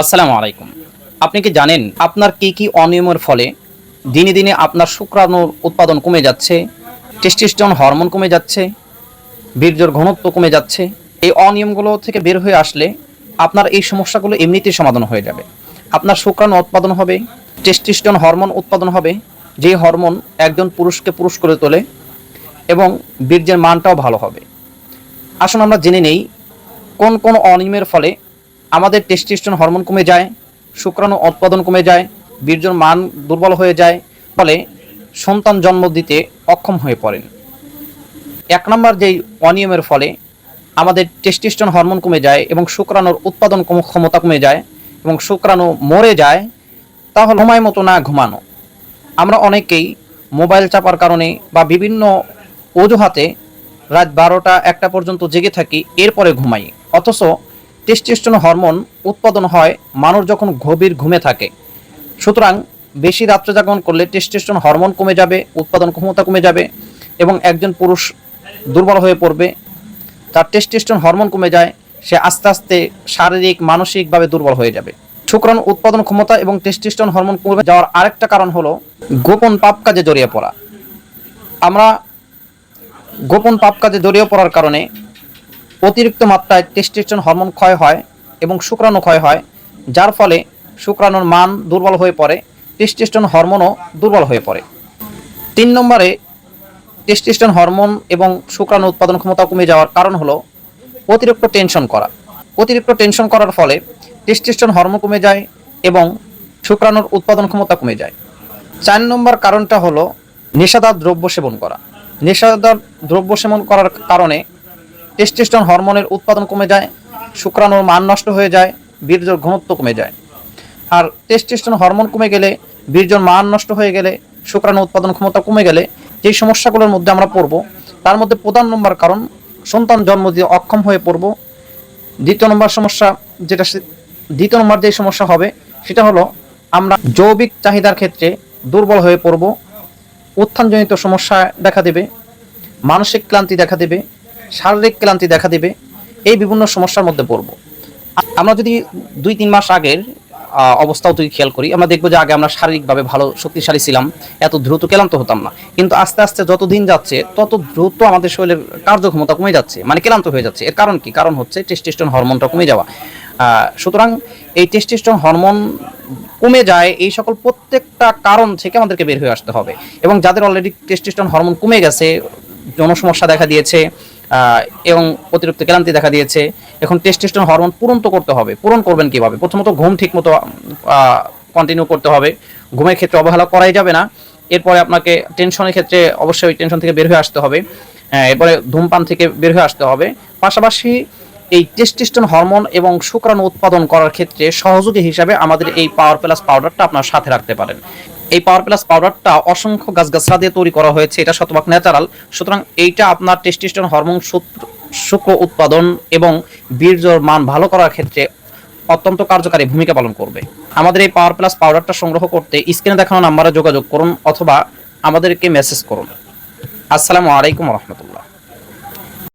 আসসালামু আলাইকুম। আপনি কি জানেন আপনার কি কি অনিয়মের ফলে দিনে দিনে আপনার শুক্রাণুর উৎপাদন কমে যাচ্ছে টেস্টিস্টন হরমোন কমে যাচ্ছে, বীর্যর ঘনত্ব কমে যাচ্ছে? এই অনিয়মগুলো থেকে বের হয়ে আসলে আপনার এই সমস্যাগুলো এমনিতেই সমাধান হয়ে যাবে। আপনার শুক্রাণু উৎপাদন হবে টেস্টিস্টন হরমোন উৎপাদন হবে, যে হরমোন একজন পুরুষকে পুরুষ করে তোলে এবং বীর্যের মানটাও ভালো হবে। আসুন আমরা জেনে নেই কোন কোন অনিয়মের ফলে আমাদের টেস্টিস্টন হরমোন কমে যায়, শুক্রাণু উৎপাদন কমে যায়, বীর্যর মান দুর্বল হয়ে যায়, ফলে সন্তান জন্ম দিতে অক্ষম হয়ে পড়েন। এক নম্বর যেই অনিয়মের ফলে আমাদের টেস্টিস্টন হরমোন কমে যায় এবং শুক্রাণুর উৎপাদন ক্ষমতা কমে যায় এবং শুক্রাণু মরে যায় তাহলে সময় মতো না ঘুমানো। আমরা অনেকেই মোবাইল চাপার কারণে বা বিভিন্ন অজুহাতে রাত বারোটা একটা পর্যন্ত জেগে থাকি, এরপরে ঘুমাই। অথচ টেস্টোস্টেরন হরমোন উৎপাদন হয় মানুষ যখন গভীর ঘুমে থাকে। সুতরাং বেশি রাত্রে জাগরণ করলে টেস্টোস্টেরন হরমোন কমে যাবে, উৎপাদন ক্ষমতা কমে যাবে এবং একজন পুরুষ দুর্বল হয়ে পড়বে। তার টেস্টোস্টেরন হরমোন কমে যায়, সে আস্তে আস্তে শারীরিক, মানসিকভাবে দুর্বল হয়ে যাবে। শুক্রাণু উৎপাদন ক্ষমতা এবং টেস্টোস্টেরন হরমোন কমে যাওয়ার আরেকটা কারণ হলো গোপন পাপ কাজে জড়িয়ে পড়া। আমরা গোপন পাপ কাজে জড়িয়ে পড়ার কারণে অতিরিক্ত মাত্রায় টেস্টোস্টেরন হরমোন ক্ষয় হয় এবং শুক্রাণু ক্ষয় হয়, যার ফলে শুক্রাণুর মান দুর্বল হয়ে পড়ে টেস্টোস্টেরন হরমোনও দুর্বল হয়ে পড়ে। তিন নম্বরে টেস্টোস্টেরন হরমোন এবং শুক্রাণু উৎপাদন ক্ষমতা কমে যাওয়ার কারণ হলো অতিরিক্ত টেনশন করা। অতিরিক্ত টেনশন করার ফলে টেস্টোস্টেরন হরমোন কমে যায় এবং শুক্রাণুর উৎপাদন ক্ষমতা কমে যায়। চার নম্বর কারণটা হলো নেশাদার দ্রব্য সেবন করা। নেশাদার দ্রব্য সেবন করার কারণে টেস্টোস্টেরন হরমোনের উৎপাদন কমে যায়, শুক্রাণুর মান নষ্ট হয়ে যায়, বীর্যর ঘনত্ব কমে যায়। আর টেস্টোস্টেরন হরমোন কমে গেলে, বীর্যর মান নষ্ট হয়ে গেলে, শুক্রাণু উৎপাদন ক্ষমতা কমে গেলে, যেই সমস্যাগুলোর মধ্যে আমরা পড়ব, তার মধ্যে প্রধান নম্বর কারণ, সন্তান জন্ম দিয়ে অক্ষম হয়ে পড়ব। দ্বিতীয় নম্বর সমস্যা যেটা দ্বিতীয় নম্বর যে সমস্যা হবে, সেটা হলো আমরা জৈবিক চাহিদার ক্ষেত্রে দুর্বল হয়ে পড়ব। উত্থানজনিত সমস্যা দেখা দেবে, মানসিক ক্লান্তি দেখা দেবে শারীরিক ক্লান্তি দেখা দেবে, এই বিভিন্ন সমস্যার মধ্যে পড়ব। আমরা যদি দুই তিন মাস আগের অবস্থাও তুই খেয়াল করি, আমরা দেখব যে আগে আমরা শারীরিকভাবে ভালো, শক্তিশালী ছিলাম, এত দ্রুত ক্লান্ত হতাম না। কিন্তু আস্তে আস্তে যত দিন যাচ্ছে, তত দ্রুত আমাদের শরীরের কার্যক্ষমতা কমে যাচ্ছে মানে ক্লান্ত হয়ে যাচ্ছে। এর কারণ কি? কারণ হচ্ছে টেস্টিস্টন হরমোনটা কমে যাওয়া। সুতরাং এই টেস্টিস্টন হরমোন কমে যায়, এই সকল প্রত্যেকটা কারণ থেকে আমাদেরকে বের হয়ে আসতে হবে। এবং যাদের অলরেডি টেস্টিস্টন হরমোন কমে গেছে যৌন সমস্যা দেখা দিয়েছে এবং অতিরিক্ত ক্লান্তি দেখা দিয়েছে। এখন টেস্টিস্টন হরমোন পূরণ তো করতে হবে। পূরণ করবেন কীভাবে? প্রথমত ঘুম ঠিক মতো কন্টিনিউ করতে হবে। ঘুমের ক্ষেত্রে অবহেলা করাই যাবে না। এরপরে আপনাকে টেনশনের ক্ষেত্রে অবশ্যই টেনশন থেকে বের হয়ে আসতে হবে। হ্যাঁ, এরপরে ধূমপান থেকে বের হয়ে আসতে হবে। পাশাপাশি এই টেস্টিস্টন হরমোন এবং শুক্রাণু উৎপাদন করার ক্ষেত্রে সহযোগী হিসাবে আমাদের এই পাওয়ার প্লাস পাউডারটা আপনার সাথে রাখতে পারেন। এই পাওয়ার প্লাস পাউডারটা অসংখ্য গাছগাছরা দিয়ে তৈরি করা হয়েছে, এটা শতভাগ ন্যাচারাল সুতরাং এইটা আপনার টেস্টিস্টন হরমোন শুক্র উৎপাদন এবং বীর্যর মান ভালো করার ক্ষেত্রে অত্যন্ত কার্যকারী ভূমিকা পালন করবে। আমাদের এই পাওয়ার প্লাস পাউডারটা সংগ্রহ করতে স্ক্রিনে দেখানো নাম্বারে যোগাযোগ করুন অথবা আমাদেরকে মেসেজ করুন। আসসালামু আলাইকুম রহমতুল্লাহ।